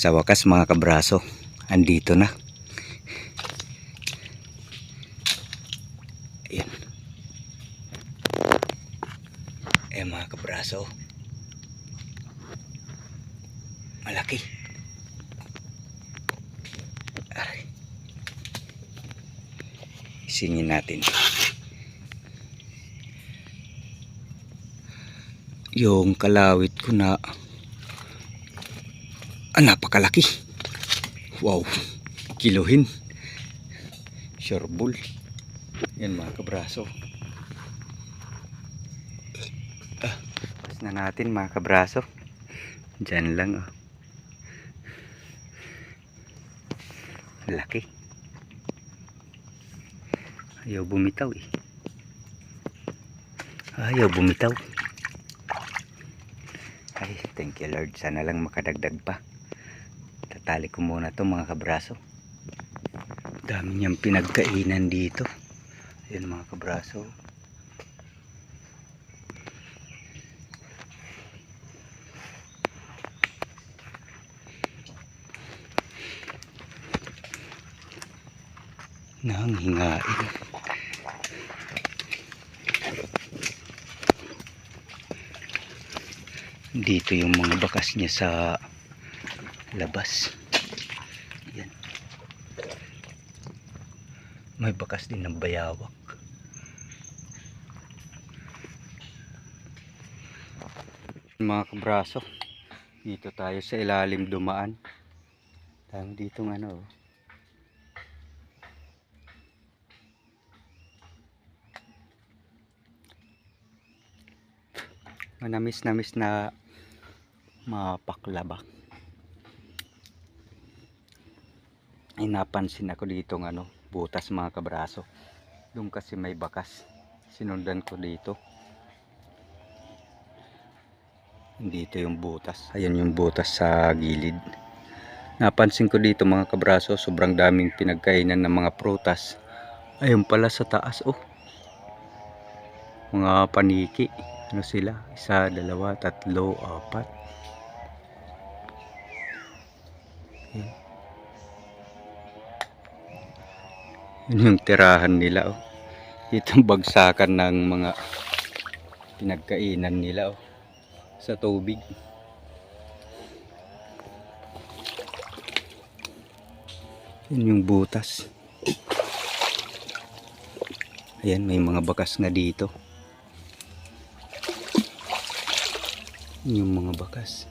Sa wakas mga kabraso, andito na. Ayan. Eh mga kabraso. Malaki. Aray. Isingin natin. Yung kalawit ko na Ah, napakalaki. Wow. Kiluhin. Sure Yan mga kabraso. Ah, pas na natin mga kabraso. Diyan lang oh. Laki. Ayaw bumitaw eh. Ayaw bumitaw. Ay, thank you Lord. Sana lang makadagdag pa. Tatali ko muna to mga kabraso. Dami niyang pinagkainan dito. Ayan mga kabraso. Nang hingain. Dito yung mga bakas niya sa labas. Yan. May bakas din ng bayawak. Mga kabraso, dito tayo sa ilalim dumaan. Tama dito ng ano. oh. Manamis-namis na mapaklaba. Ay napansin ako dito ng ano, butas mga kabraso. Doon kasi may bakas. Sinundan ko dito. Dito yung butas. Ayan yung butas sa gilid. Napansin ko dito mga kabraso, sobrang daming pinagkainan ng mga prutas. Ayun pala sa taas oh. Mga paniki. Ano sila? Isa, dalawa, tatlo, apat. Yun yung tirahan nila oh. Itong bagsakan ng mga pinagkainan nila oh. Sa tubig. Yun yung butas. Ayan, may mga bakas na dito. Yun yung mga bakas.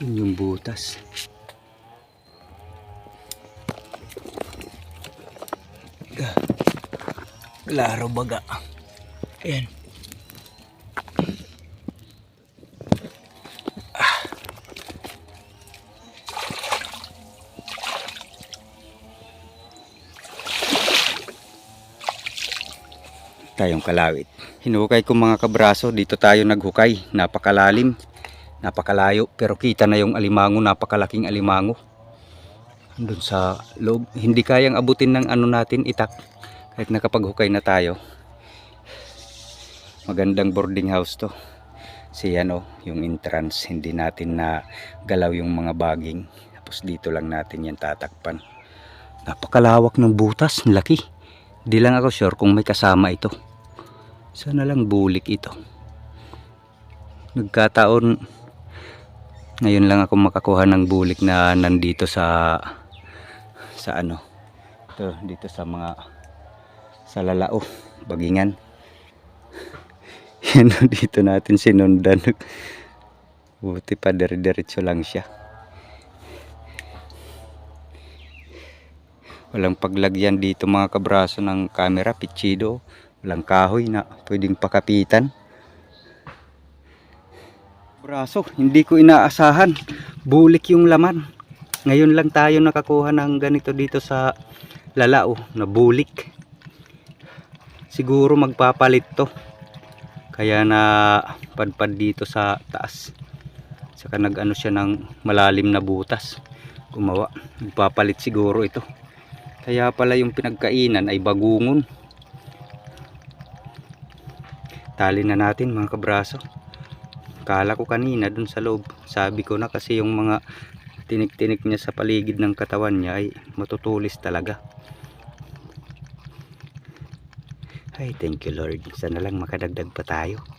Yun yung butas. Klaro baga. Ayan. Tayong kalawit. Hinukay ko mga kabraso. Dito tayo naghukay. Napakalalim. Napakalayo. Pero kita na yung alimango. Napakalaking alimango doon sa loob. Hindi kayang abutin ng ano natin itak. Kahit nakapaghukay na tayo. Magandang boarding house to. Si ano yung entrance hindi natin na galaw yung mga baging. Tapos dito lang natin yan tatakpan. Napakalawak ng butas laki. Hindi lang ako sure kung may kasama ito. Sana lang bulik ito. Nagkataon ngayon lang ako makakuha ng bulik na nandito sa sa ano ito dito sa mga sa lalao bagingan. Yan dito natin sinundan. Buti pa dire-diretso lang siya. Walang paglagyan dito mga kabraso ng camera pichido walang kahoy na pwedeng pakapitan. Braso hindi ko inaasahan. Bulik yung laman ngayon lang tayo nakakuha ng ganito dito sa lalao na bulik. Siguro magpapalit to. Kaya na padpad dito sa taas. Saka nag-ano siya ng malalim na butas. Gumawa. Magpapalit siguro ito. Kaya pala yung pinagkainan ay bagungon. Tali na natin mga kabraso. Kala ko kanina dun sa loob. Sabi ko na kasi yung mga tinik-tinik niya sa paligid ng katawan niya ay matutulis talaga. Ay, thank you Lord. Sana lang makadagdag pa tayo.